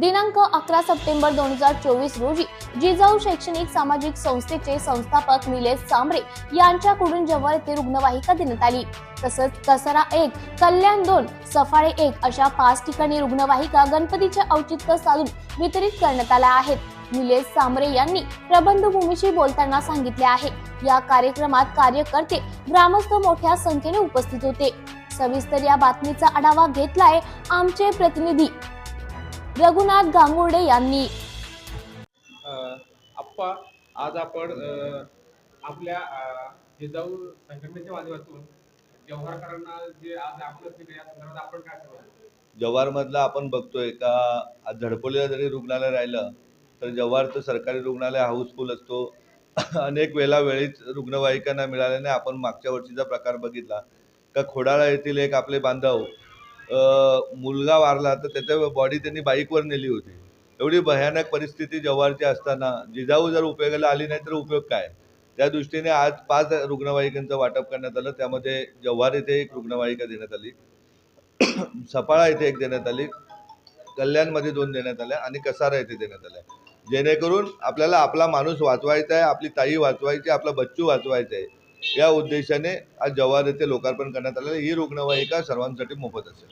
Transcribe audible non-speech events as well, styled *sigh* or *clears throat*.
दिनांक अकरा सप्टेंबर दोन हजार चोवीस रोजी जिजाऊ शैक्षणिक सामाजिक संस्थेचे संस्थापक निलेश सांबरे यांच्याकडून जव्हार येथे रुग्णवाहिका देण्यात आली. तसंच कसारा एक कल्याण दोन सफाळे एक अशा पाच ठिकाणी रुग्णवाहिका गणपतीचे औचित्य साधून वितरित करण्यात आल्या आहेत निलेश सांबरे यांनी प्रबंधभूमीशी बोलताना सांगितले आहे. या कार्यक्रमात कार्यकर्ते ग्रामस्थ मोठ्या संख्येने उपस्थित होते. सविस्तर या बातमीचा आढावा घेतलाय आमचे प्रतिनिधी रघुनाथ गांगुर्डे यांनी. अ, आप्पा आज आपण आपल्या जिजाऊ संघटनेच्या माध्यमातून जव्हारकरांना जे आज आपलं दिलं या संदर्भात आपण काय सांगाल जव्हारमधलं आपण बघतोय का आज झडपोलीला जरी रुग्णालय राहिलं तर जव्हारचं सरकारी रुग्णालय हाऊसफुल असतो. अनेक वेळा वेळीच रुग्णवाहिका न मिळाल्याने आपण मागच्या वर्षीचा प्रकार बघितला. का खोडाळा येथील एक आपले बांधव मुलगा वारला तर त्याच्या बॉडी त्यांनी बाईकवर नेली होती. एवढी भयानक परिस्थिती जव्हारची असताना जिजाऊ जर उपयोगाला आली नाही तर उपयोग काय? त्या दृष्टीने आज पाच रुग्णवाहिकांचं वाटप करण्यात आलं. त्यामध्ये जव्हार येथे एक रुग्णवाहिका देण्यात आली. *clears throat* सफाळा येथे एक देण्यात आली. कल्याणमध्ये दोन देण्यात आल्या आणि कसारा येथे देण्यात आल्या. जेणेकरून आपल्याला आपला माणूस वाचवायचा आहे आपली ताई वाचवायची आपला बच्चू वाचवायचा आहे. या उद्देशाने आज जव्हार येथे लोकार्पण करण्यात आलेलं ही रुग्णवाहिका सर्वांसाठी मोफत असेल.